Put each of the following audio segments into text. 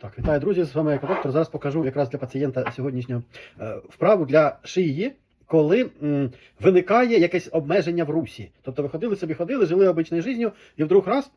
Так, вітаю, друзі. З вами екодоктор. Зараз покажу якраз для пацієнта сьогоднішнього е, вправу для шиї, коли м, виникає якесь обмеження в русі. Тобто ви ходили собі, ходили, жили обичною життю, і вдруг раз.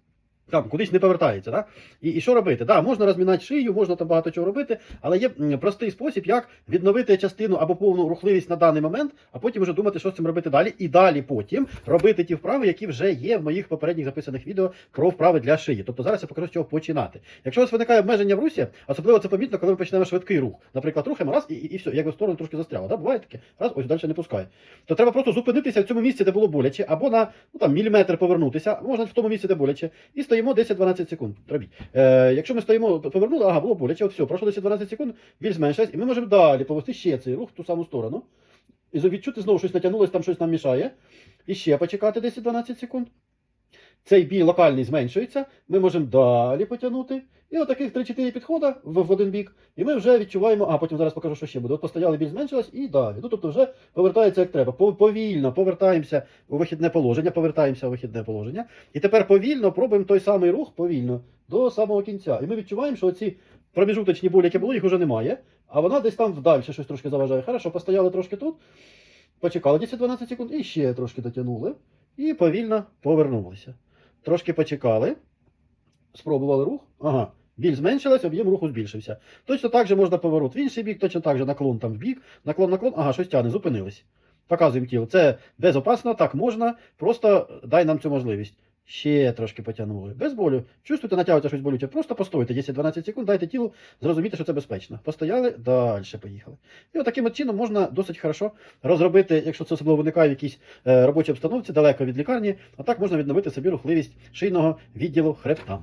Там кудись не повертається, да? І, і що робити? Да, можна розмінати шию, можна там багато чого робити, але є простий спосіб, як відновити частину або повну рухливість на даний момент, а потім вже думати, що з цим робити далі. І далі потім робити ті вправи, які вже є в моїх попередніх записаних відео про вправи для шиї. Тобто зараз я покажу з чого починати. Якщо у вас виникає обмеження в русі, особливо це помітно, коли ми почнемо швидкий рух. Наприклад, рухаємо раз і, і, і все, як в сторону трошки застряло. Да? Буває таке, раз, ось далі не пускає. То треба просто зупинитися в цьому місці, де було боляче, або на ну, там, міліметр повернутися, можна в тому місці, де боляче, і стоїмо 10-12 секунд. Робіть. Е, якщо ми стоїмо, повернули, ага, було боляче, все, пройшло 10-12 секунд, біль зменшилась, і ми можемо далі повести ще цей рух в ту саму сторону. І відчути знову щось натягнулося, там щось нам мішає. І ще почекати 10-12 секунд. Цей біль локальний зменшується, ми можемо далі потягнути. І отаких 3-4 підходи в один бік, і ми вже відчуваємо, а потім зараз покажу, що ще буде. От постояли, біль зменшилась і далі. Ну, тобто вже повертається як треба. Повільно повертаємося у вихідне положення, повертаємося у вихідне положення. І тепер повільно пробуємо той самий рух повільно до самого кінця. І ми відчуваємо, що ці проміжуточні болі, які були, їх вже немає. А вона десь там вдалі щось трошки заважає. Хорошо, постояли трошки тут, почекали 10-12 секунд і ще трошки дотягнули. І повільно повернулися. Трошки почекали, спробували рух. Ага. Біль зменшилась, об'єм руху збільшився. Точно так же можна поворот в інший бік, точно так же наклон там в бік, наклон, наклон, ага, щось тягне, зупинились. Показуємо тіло. Це безопасно, так можна. Просто дай нам цю можливість. Ще трошки потягнули. Без болю. Чувствуєте, натягується щось болюче. Просто постойте 10-12 секунд, дайте тілу зрозуміти, що це безпечно. Постояли, далі поїхали. І от таким от чином можна досить хорошо розробити, якщо це особливо виникає в якійсь е, робочій обстановці, далеко від лікарні, а так можна відновити собі рухливість шийного відділу хребта.